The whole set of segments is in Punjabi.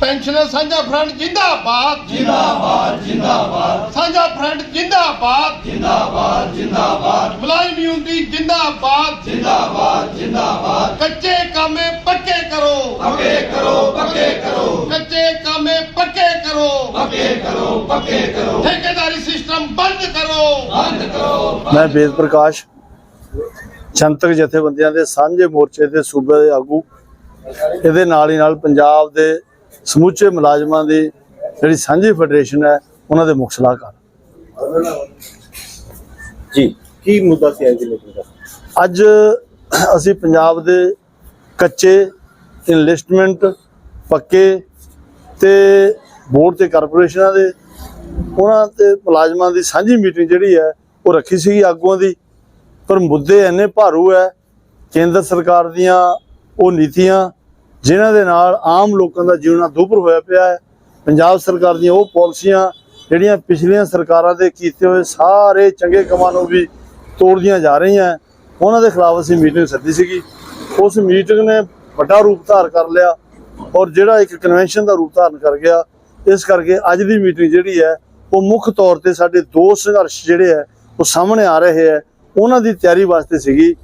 ਪੈਨਸ਼ਨਰ ਸਾਂਝਾ ਫਰੰਟ ਜਿੰਦਾਬਾਦ। ਜਿੰਦਾਬਾਦ ਜਿੰਦਾਬਾਦ। ਸਾਂਝਾ ਫਰੰਟ ਜਿੰਦਾਬਾਦ। ਜਿੰਦਾਬਾਦ ਜਿੰਦਾਬਾਦ। ਮੁਲਾਜ਼ਮ ਯੂਨਿਟੀ ਜਿੰਦਾਬਾਦ। ਜਿੰਦਾਬਾਦ ਜਿੰਦਾਬਾਦ। ਕੱਚੇ ਕਾਮੇ ਪੱਕੇ ਕਰੋ। ਪੱਕੇ ਕਰੋ ਪੱਕੇ ਕਰੋ। ਕੱਚੇ ਕਾਮੇ ਪੱਕੇ ਕਰੋ। ਪੱਕੇ ਕਰੋ ਪੱਕੇ ਕਰੋ। ਠੇਕੇਦਾਰੀ ਸਿਸਟਮ ਬੰਦ ਕਰੋ। ਬੰਦ ਕਰੋ ਮੈਂ ਵੇਦ ਪ੍ਰਕਾਸ਼ ਜਨਤਕ ਜਥੇਬੰਦੀਆਂ ਦੇ ਸਾਂਝੇ ਮੋਰਚੇ ਦੇ ਸੂਬੇ ਦੇ ਆਗੂ। ਇਹਦੇ ਨਾਲ ਹੀ ਨਾਲ ਪੰਜਾਬ ਦੇ ਸਮੁੱਚੇ ਮੁਲਾਜ਼ਮਾਂ ਦੀ ਜਿਹੜੀ ਸਾਂਝੀ ਫੈਡਰੇਸ਼ਨ ਹੈ ਉਹਨਾਂ ਦੇ ਮੁੱਖ ਸਲਾਹਕਾਰ। ਜੀ। ਕੀ ਮੁੱਦਾ ਸੀ ਅੱਜ ਦੀ ਮੀਟਿੰਗ ਦਾ? ਅੱਜ ਅਸੀਂ ਪੰਜਾਬ ਦੇ ਕੱਚੇ ਇਨਵੈਸਟਮੈਂਟ ਪੱਕੇ ਤੇ ਬੋਰਡ ਤੇ ਕਾਰਪੋਰੇਸ਼ਨਾਂ ਦੇ ਉਹਨਾਂ ਤੇ ਮੁਲਾਜ਼ਮਾਂ ਦੀ ਸਾਂਝੀ ਮੀਟਿੰਗ ਜਿਹੜੀ ਹੈ ਉਹ ਰੱਖੀ ਸੀਗੀ ਆਗੂਆਂ ਦੀ। ਪਰ ਮੁੱਦੇ ਇੰਨੇ ਭਾਰੂ ਹੈ ਕੇਂਦਰ ਸਰਕਾਰ ਦੀਆਂ ਉਹ ਨੀਤੀਆਂ ਜਿਨ੍ਹਾਂ ਦੇ ਨਾਲ ਆਮ ਲੋਕਾਂ ਦਾ ਜੀਵਨਾ ਦੁੱਭਰ ਹੋਇਆ ਪਿਆ ਹੈ। ਪੰਜਾਬ ਸਰਕਾਰ ਦੀਆਂ ਉਹ ਪਾਲਿਸੀਆਂ ਜਿਹੜੀਆਂ ਪਿਛਲੀਆਂ ਸਰਕਾਰਾਂ ਦੇ ਕੀਤੇ ਹੋਏ ਸਾਰੇ ਚੰਗੇ ਕੰਮਾਂ ਨੂੰ ਵੀ ਤੋੜਦੀਆਂ ਜਾ ਰਹੀਆਂ ਉਹਨਾਂ ਦੇ ਖਿਲਾਫ ਅਸੀਂ ਮੀਟਿੰਗ ਸੱਦੀ ਸੀਗੀ। ਉਸ ਮੀਟਿੰਗ ਨੇ ਵੱਡਾ ਰੂਪ ਧਾਰ ਕਰ ਲਿਆ ਔਰ ਜਿਹੜਾ ਇੱਕ ਕਨਵੈਨਸ਼ਨ ਦਾ ਰੂਪ ਧਾਰਨ ਕਰ ਗਿਆ, ਇਸ ਕਰਕੇ ਅੱਜ ਦੀ ਮੀਟਿੰਗ ਜਿਹੜੀ ਹੈ, ਉਹ ਮੁੱਖ ਤੌਰ ਤੇ ਸਾਡੇ ਦੋ ਸੰਘਰਸ਼ ਜਿਹੜੇ ਹੈ, ਉਹ ਸਾਹਮਣੇ ਆ ਰਹੇ ਹੈ। ਉਹਨਾਂ ਦੀ ਤਿਆਰੀ ਵਾਸਤੇ ਸੀਗੀ।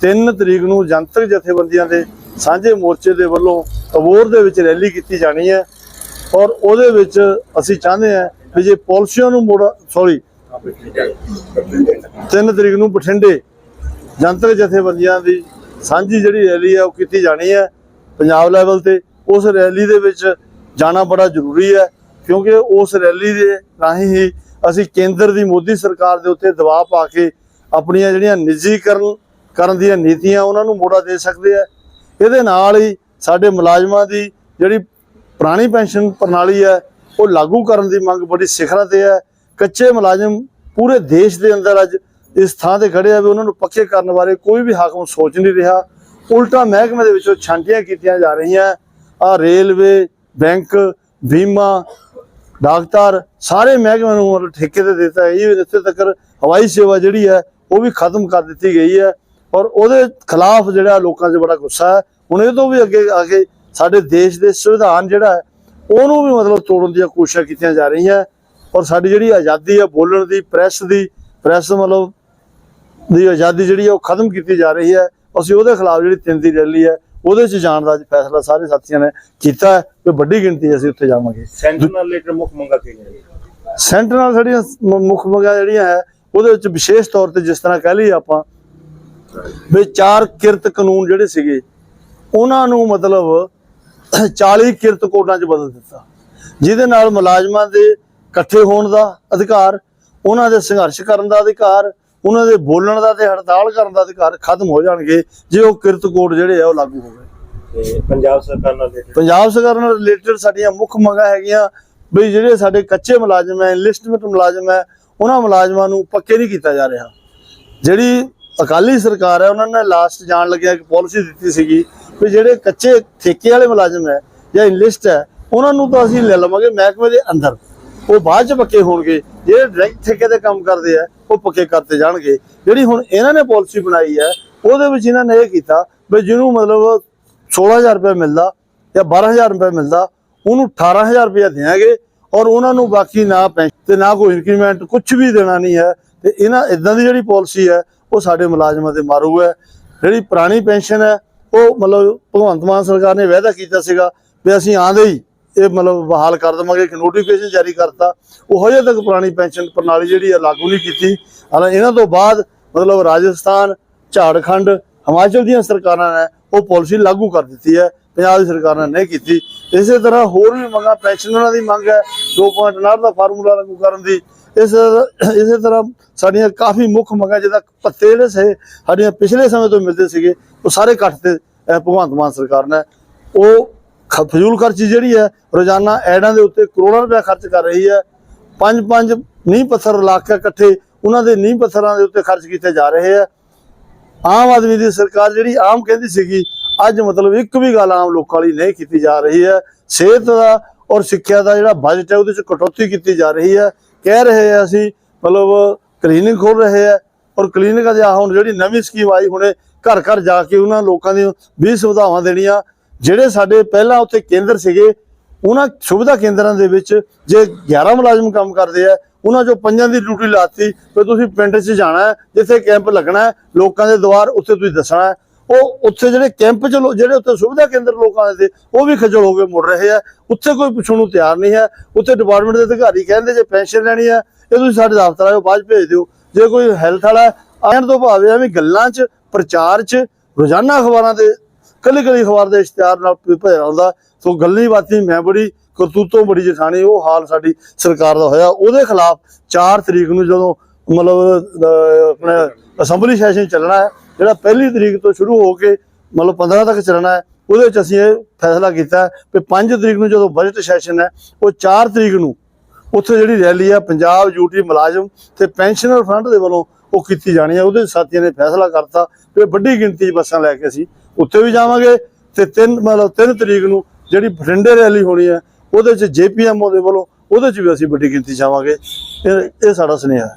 3 ਤਰੀਕ ਨੂੰ ਜਨਤਕ ਜਥੇਬੰਦੀਆਂ ਦੇ ਸਾਂਝੇ ਮੋਰਚੇ ਦੇ ਵੱਲੋਂ ਅਬੋਰ ਦੇ ਵਿੱਚ ਰੈਲੀ ਕੀਤੀ ਜਾਣੀ ਹੈ ਔਰ ਉਹਦੇ ਵਿੱਚ ਅਸੀਂ ਚਾਹੁੰਦੇ ਹਾਂ ਵੀ ਜੇ ਪਾਲਿਸੀਆਂ ਨੂੰ ਮੋੜ ਸੌਰੀ 3 ਤਰੀਕ ਨੂੰ ਬਠਿੰਡੇ ਜੰਤਰ ਜਥੇਬੰਦੀਆਂ ਦੀ ਸਾਂਝੀ ਜਿਹੜੀ ਰੈਲੀ ਹੈ ਉਹ ਕੀਤੀ ਜਾਣੀ ਹੈ ਪੰਜਾਬ ਲੈਵਲ ਤੇ। ਉਸ ਰੈਲੀ ਦੇ ਵਿੱਚ ਜਾਣਾ ਬੜਾ ਜ਼ਰੂਰੀ ਹੈ ਕਿਉਂਕਿ ਉਸ ਰੈਲੀ ਦੇ ਰਾਹੀਂ ਹੀ ਅਸੀਂ ਕੇਂਦਰ ਦੀ ਮੋਦੀ ਸਰਕਾਰ ਦੇ ਉੱਤੇ ਦਬਾਅ ਪਾ ਕੇ ਆਪਣੀਆਂ ਜਿਹੜੀਆਂ ਨਿੱਜੀਕਰਨ ਕਰਨ ਦੀਆਂ ਨੀਤੀਆਂ ਉਹਨਾਂ ਨੂੰ ਮੋੜਾ ਦੇ ਸਕਦੇ ਆ ਇਹਦੇ ਨਾਲ ਹੀ ਸਾਡੇ ਮੁਲਾਜ਼ਮਾਂ ਦੀ ਜਿਹੜੀ ਪੁਰਾਣੀ ਪੈਨਸ਼ਨ ਪ੍ਰਣਾਲੀ ਹੈ, ਉਹ ਲਾਗੂ ਕਰਨ ਦੀ ਮੰਗ ਬੜੀ ਸਿਖਰਾਂ ਤੇ ਹੈ। ਕੱਚੇ ਮੁਲਾਜ਼ਮ ਪੂਰੇ ਦੇਸ਼ ਦੇ ਅੰਦਰ ਅੱਜ ਇਸ ਥਾਂ ਤੇ ਖੜੇ ਆ ਵੀ ਉਹਨਾਂ ਨੂੰ ਪੱਕੇ ਕਰਨ ਬਾਰੇ ਕੋਈ ਵੀ ਹਾਕਮ ਸੋਚ ਨਹੀਂ ਰਿਹਾ। ਉਲਟਾ ਮਹਿਕਮੇ ਦੇ ਵਿੱਚੋਂ ਛਾਂਟੀਆਂ ਕੀਤੀਆਂ ਜਾ ਰਹੀਆਂ। ਆ ਰੇਲਵੇ, ਬੈਂਕ, ਬੀਮਾ, ਡਾਕਟਰ, ਸਾਰੇ ਮਹਿਕਮੇ ਨੂੰ ਮਤਲਬ ਠੇਕੇ ਤੇ ਦਿੱਤਾ ਇਹ ਇੱਥੇ ਤੱਕ ਹਵਾਈ ਸੇਵਾ ਜਿਹੜੀ ਹੈ, ਉਹ ਵੀ ਖਤਮ ਕਰ ਦਿੱਤੀ ਗਈ ਹੈ। ਔਰ ਉਹਦੇ ਖਿਲਾਫ ਜਿਹੜਾ ਲੋਕਾਂ 'ਚ ਬੜਾ ਗੁੱਸਾ ਹੈ। ਹੁਣ ਇਹ ਤੋਂ ਵੀ ਅੱਗੇ ਆ ਕੇ ਸਾਡੇ ਦੇਸ਼ ਦੇ ਸੰਵਿਧਾਨ ਜਿਹੜਾ ਹੈ ਉਹਨੂੰ ਵੀ ਮਤਲਬ ਤੋੜਨ ਦੀਆਂ ਕੋਸ਼ਿਸ਼ਾਂ ਕੀਤੀਆਂ ਜਾ ਰਹੀਆਂ ਔਰ ਸਾਡੀ ਜਿਹੜੀ ਆਜ਼ਾਦੀ ਹੈ ਬੋਲਣ ਦੀ ਪ੍ਰੈਸ ਦੀ ਪ੍ਰੈਸ ਮਤਲਬ ਦੀ ਆਜ਼ਾਦੀ ਜਿਹੜੀ ਹੈ ਉਹ ਖਤਮ ਕੀਤੀ ਜਾ ਰਹੀ ਹੈ। ਅਸੀਂ ਉਹਦੇ ਖਿਲਾਫ ਜਿਹੜੀ ਤਿੰਨ ਦੀ ਰੈਲੀ ਹੈ ਉਹਦੇ 'ਚ ਜਾਣ ਦਾ ਅੱਜ ਫੈਸਲਾ ਸਾਰੇ ਸਾਥੀਆਂ ਨੇ ਕੀਤਾ ਹੈ ਕਿ ਵੱਡੀ ਗਿਣਤੀ ਅਸੀਂ ਉੱਥੇ ਜਾਵਾਂਗੇ। ਸੈਂਟਰ ਨਾਲ ਰਿਲੇਟਡ ਮੁੱਖ ਮੰਗਾਂ ਕੀ ਨੇ? ਸੈਂਟਰ ਨਾਲ ਸਾਡੀਆਂ ਮੁੱਖ ਮੰਗਾਂ ਜਿਹੜੀਆਂ ਹੈ ਉਹਦੇ ਵਿੱਚ ਵਿਸ਼ੇਸ਼ ਤੌਰ ਤੇ ਜਿਸ ਤਰ੍ਹਾਂ ਕਹਿ ਲਈ ਆਪਾਂ ਵੀ ਚਾਰ ਕਿਰਤ ਕਾਨੂੰਨ ਜਿਹੜੇ ਸੀਗੇ ਉਹਨਾਂ ਨੂੰ ਮਤਲਬ 40 ਕਿਰਤ ਕੋਡਾਂ 'ਚ ਬਦਲ ਦਿੱਤਾ। ਜਿਹਦੇ ਨਾਲ ਮੁਲਾਜ਼ਮਾਂ ਦੇ ਇਕੱਠੇ ਹੋਣ ਦਾ ਅਧਿਕਾਰ ਉਹਨਾਂ ਦੇ ਸੰਘਰਸ਼ ਕਰਨ ਦਾ ਅਧਿਕਾਰ ਉਹਨਾਂ ਦੇ ਬੋਲਣ ਦਾ ਤੇ ਹੜਤਾਲ ਕਰਨ ਦਾ ਅਧਿਕਾਰ ਖਤਮ ਹੋ ਜਾਣਗੇ ਜੇ ਉਹ ਕਿਰਤ ਕੋਡ ਜਿਹੜੇ ਆ ਉਹ ਲਾਗੂ ਹੋ ਗਏ। ਤੇ ਪੰਜਾਬ ਸਰਕਾਰ ਨਾਲ ਰਿਲੇਟਡ ਪੰਜਾਬ ਸਰਕਾਰ ਨਾਲ ਰਿਲੇਟਡ ਸਾਡੀਆਂ ਮੁੱਖ ਮੰਗਾਂ ਹੈਗੀਆਂ ਵੀ ਜਿਹੜੇ ਸਾਡੇ ਕੱਚੇ ਮੁਲਾਜ਼ਮ ਹੈ ਇਨਲਿਸਟਮੈਂਟ ਮੁਲਾਜ਼ਮ ਹੈ ਉਹਨਾਂ ਮੁਲਾਜ਼ਮਾਂ ਨੂੰ ਪੱਕੇ ਨਹੀਂ ਕੀਤਾ ਜਾ ਰਿਹਾ। ਜਿਹੜੀ ਅਕਾਲੀ ਸਰਕਾਰ ਹੈ ਉਹਨਾਂ ਨੇ ਲਾਸਟ ਜਾਣ ਲੱਗਿਆ ਇੱਕ ਪਾਲਿਸੀ ਦਿੱਤੀ ਸੀਗੀ ਵੀ ਜਿਹੜੇ ਕੱਚੇ ਠੇਕੇ ਵਾਲੇ ਮੁਲਾਜ਼ਮ ਹੈ ਜਾਂ ਇਨਲਿਸਟ ਹੈ, ਉਹਨਾਂ ਨੂੰ ਤਾਂ ਅਸੀਂ ਲੈ ਲਵਾਂਗੇ ਮਹਿਕਮੇ ਦੇ ਅੰਦਰ। ਉਹ ਬਾਅਦ ਚ ਪੱਕੇ ਹੋਣਗੇ। ਜਿਹੜੇ ਡਾਇਰੈਕਟ ਠੇਕੇ ਤੇ ਕੰਮ ਕਰਦੇ ਆ, ਉਹ ਪੱਕੇ ਕਰਤੇ ਜਾਣਗੇ। ਜਿਹੜੀ ਹੁਣ ਇਹਨਾਂ ਨੇ ਪਾਲਿਸੀ ਬਣਾਈ ਹੈ, ਉਹਦੇ ਵਿੱਚ ਇਹਨਾਂ ਨੇ ਇਹ ਕੀਤਾ ਵੀ ਜਿਹਨੂੰ ਮਤਲਬ 16000 ਰੁਪਏ ਮਿਲਦਾ ਜਾਂ 12000 ਰੁਪਏ ਮਿਲਦਾ, ਉਹਨੂੰ 18000 ਰੁਪਏ ਦੇਣਗੇ ਔਰ ਉਹਨਾਂ ਨੂੰ ਬਾਕੀ ਨਾ ਪੈਨਸ਼ਨ ਤੇ ਨਾ ਕੋਈ ਇਨਕਰੀਮੈਂਟ ਕੁਝ ਵੀ ਦੇਣਾ ਨਹੀਂ ਹੈ। ਤੇ ਇਹਨਾਂ ਇਦਾਂ ਦੀ ਜਿਹੜੀ ਪਾਲਿਸੀ ਹੈ, ਉਹ ਸਾਡੇ ਮੁਲਾਜ਼ਮਾਂ ਤੇ ਮਾਰੂ ਹੈ। ਜਿਹੜੀ ਪੁਰਾਣੀ ਪੈਨਸ਼ਨ ਹੈ ਉਹ ਮਤਲਬ ਭਗਵੰਤ ਮਾਨ ਸਰਕਾਰ ਨੇ ਵਾਅਦਾ ਕੀਤਾ ਸੀਗਾ ਵੀ ਅਸੀਂ ਆਂਦੇ ਹੀ ਇਹ ਮਤਲਬ ਬਹਾਲ ਕਰ ਦੇਵਾਂਗੇ, ਇੱਕ ਨੋਟੀਫਿਕੇਸ਼ਨ ਜਾਰੀ ਕਰਤਾ। ਉਹ ਹਜੇ ਤੱਕ ਪੁਰਾਣੀ ਪੈਨਸ਼ਨ ਪ੍ਰਣਾਲੀ ਜਿਹੜੀ ਹੈ ਲਾਗੂ ਨਹੀਂ ਕੀਤੀ। ਹਾਲਾਂਕਿ ਇਹਨਾਂ ਤੋਂ ਬਾਅਦ ਮਤਲਬ ਰਾਜਸਥਾਨ ਝਾੜਖੰਡ ਹਿਮਾਚਲ ਦੀਆਂ ਸਰਕਾਰਾਂ ਨੇ ਉਹ ਪਾਲਿਸੀ ਲਾਗੂ ਕਰ ਦਿੱਤੀ ਹੈ। ਪੰਜਾਬ ਦੀ ਸਰਕਾਰ ਨੇ ਨਹੀਂ ਕੀਤੀ। ਇਸੇ ਤਰ੍ਹਾਂ ਹੋਰ ਵੀ ਮੰਗਾਂ, ਪੈਨਸ਼ਨਰਾਂ ਦੀ ਮੰਗ ਹੈ 2.9 ਦਾ ਫਾਰਮੂਲਾ ਲਾਗੂ ਕਰਨ ਦੀ। ਇਸ, ਇਸੇ ਤਰ੍ਹਾਂ ਸਾਡੀਆਂ ਕਾਫੀ ਮੁੱਖ ਮੰਗਾਂ ਜਿਹਦਾ ਪੱਤੇ ਜਿਹੜੇ ਸੇ, ਸਾਡੀਆਂ ਪਿਛਲੇ ਸਮੇਂ ਤੋਂ ਮਿਲਦੇ ਸੀਗੇ, ਉਹ ਸਾਰੇ ਕੱਟ ਤੇ ਭਗਵੰਤ ਮਾਨ ਸਰਕਾਰ ਨੇ। ਉਹ ਖ- ਫਜ਼ੂਲ ਖਰਚੀ ਜਿਹੜੀ ਹੈ, ਰੋਜ਼ਾਨਾ ਐਡਾਂ ਦੇ ਉੱਤੇ ਕਰੋੜਾਂ ਰੁਪਏ ਖਰਚ ਕਰ ਰਹੀ ਹੈ। ਪੰਜ ਪੰਜ ਨੀਂਹ ਪੱਥਰ ਲਾ ਕੇ ਇਕੱਠੇ ਉਹਨਾਂ ਦੇ ਨੀਂਹ ਪੱਥਰਾਂ ਦੇ ਉੱਤੇ ਖਰਚ ਕੀਤੇ ਜਾ ਰਹੇ ਆ ਆਮ ਆਦਮੀ ਦੀ ਸਰਕਾਰ ਜਿਹੜੀ ਆਮ ਕਹਿੰਦੀ ਸੀਗੀ ਅੱਜ ਮਤਲਬ ਇੱਕ ਵੀ ਗੱਲ ਆਮ ਲੋਕਾਂ ਲਈ ਨਹੀਂ ਕੀਤੀ ਜਾ ਰਹੀ ਹੈ। ਸਿਹਤ ਦਾ ਔਰ ਸਿੱਖਿਆ ਦਾ ਜਿਹੜਾ ਬਜਟ ਹੈ, ਉਹਦੇ ਚ ਕਟੌਤੀ ਕੀਤੀ ਜਾ ਰਹੀ ਹੈ। ਕਹਿ ਰਹੇ ਆ ਅਸੀਂ, ਮਤਲਬ ਕਲੀਨਿਕ ਖੋਲ ਰਹੇ ਆ ਔਰ ਕਲੀਨਿਕ ਦੇ ਆ ਹੁਣ ਜਿਹੜੀ ਨਵੀਂ ਸਕੀਮ ਆਈ, ਹੁਣੇ ਘਰ ਘਰ ਜਾ ਕੇ ਉਹਨਾਂ ਲੋਕਾਂ ਦੀ 20 ਸੁਵਿਧਾਵਾਂ ਦੇਣੀਆਂ। ਜਿਹੜੇ ਸਾਡੇ ਪਹਿਲਾਂ ਉੱਥੇ ਕੇਂਦਰ ਸੀਗੇ, ਉਹਨਾਂ ਸੁਵਿਧਾ ਕੇਂਦਰਾਂ ਦੇ ਵਿੱਚ ਜੇ 11 ਮੁਲਾਜ਼ਮ ਕੰਮ ਕਰਦੇ ਆ ਉਹਨਾਂ ਚੋਂ ਪੰਜਾਂ ਦੀ ਡਿਊਟੀ ਲਾਤੀ ਵੀ ਤੁਸੀਂ ਪਿੰਡ 'ਚ ਜਾਣਾ ਜਿੱਥੇ ਕੈਂਪ ਲੱਗਣਾ ਲੋਕਾਂ ਦੇ ਦੁਆਰ ਉੱਥੇ ਤੁਸੀਂ ਦੱਸਣਾ ਉਹ ਉੱਥੇ ਜਿਹੜੇ ਕੈਂਪ 'ਚ ਜਿਹੜੇ ਉੱਥੇ ਸੁਵਿਧਾ ਕੇਂਦਰ ਲੋਕਾਂ ਦੇ ਤੇ ਉਹ ਵੀ ਖੱਜਲ ਹੋ ਕੇ ਮੁੜ ਰਹੇ ਆ। ਉੱਥੇ ਕੋਈ ਪੁੱਛਣ ਨੂੰ ਤਿਆਰ ਨਹੀਂ ਹੈ। ਉੱਥੇ ਡਿਪਾਰਟਮੈਂਟ ਦੇ ਅਧਿਕਾਰੀ ਕਹਿੰਦੇ ਜੇ ਪੈਨਸ਼ਨ ਲੈਣੀ ਹੈ, ਇਹ ਤੁਸੀਂ ਸਾਡੇ ਦਫ਼ਤਰ ਆਇਓ, ਬਾਅਦ 'ਚ ਭੇਜ ਦਿਓ। ਜੇ ਕੋਈ ਹੈਲਥ ਵਾਲਾ ਆਣ ਤੋਂ ਭਾਵੇਂ ਐਵੇਂ ਗੱਲਾਂ 'ਚ, ਪ੍ਰਚਾਰ 'ਚ, ਰੋਜ਼ਾਨਾ ਅਖਬਾਰਾਂ ਦੇ ਕੱਲੀ ਕੱਲੀ ਅਖਬਾਰ ਦੇ ਇਸ਼ਤਿਹਾਰ ਨਾਲ ਭਰਿਆ ਹੁੰਦਾ। ਸੋ ਗੱਲੀ ਬਾਤੀ ਮੈਂ ਬੜੀ ਕਰਤੂਤੋਂ ਬੜੀ ਜਠਾਣੀ, ਉਹ ਹਾਲ ਸਾਡੀ ਸਰਕਾਰ ਦਾ ਹੋਇਆ। ਉਹਦੇ ਖਿਲਾਫ 4 ਤਰੀਕ ਨੂੰ ਜਦੋਂ ਮਤਲਬ ਆਪਣੇ ਅਸੈਂਬਲੀ ਸੈਸ਼ਨ ਚੱਲਣਾ ਹੈ ਜਿਹੜਾ ਪਹਿਲੀ ਤਰੀਕ ਤੋਂ ਸ਼ੁਰੂ ਹੋ ਕੇ ਮਤਲਬ 15 ਤੱਕ ਚੱਲਣਾ ਹੈ, ਉਹਦੇ ਵਿੱਚ ਅਸੀਂ ਇਹ ਫੈਸਲਾ ਕੀਤਾ ਕਿ 5 ਤਰੀਕ ਨੂੰ ਜਦੋਂ ਬਜਟ ਸੈਸ਼ਨ ਹੈ, ਉਹ 4 ਤਰੀਕ ਨੂੰ ਉੱਥੇ ਜਿਹੜੀ ਰੈਲੀ ਆ ਪੰਜਾਬ ਯੂਟੀ ਮੁਲਾਜ਼ਮ ਤੇ ਪੈਨਸ਼ਨਰ ਫਰੰਟ ਦੇ ਵੱਲੋਂ ਉਹ ਕੀਤੀ ਜਾਣੀ ਹੈ। ਉਹਦੇ ਸਾਥੀਆਂ ਨੇ ਫੈਸਲਾ ਕਰਤਾ ਕਿ ਵੱਡੀ ਗਿਣਤੀ 'ਚ ਬੱਸਾਂ ਲੈ ਕੇ ਅਸੀਂ ਉੱਥੇ ਵੀ ਜਾਵਾਂਗੇ ਤੇ ਤਿੰਨ ਮਤਲਬ 3 ਤਰੀਕ ਨੂੰ ਜਿਹੜੀ ਬਠਿੰਡੇ ਰੈਲੀ ਹੋਣੀ ਹੈ, ਉਹਦੇ 'ਚ ਜੇਪੀਐਮਓ ਦੇ ਵੱਲੋਂ ਉਹਦੇ 'ਚ ਵੀ ਅਸੀਂ ਵੱਡੀ ਗਿਣਤੀ 'ਚ ਜਾਵਾਂਗੇ ਇਹ ਇਹ ਸਾਡਾ ਸੁਨੇਹਾ ਹੈ।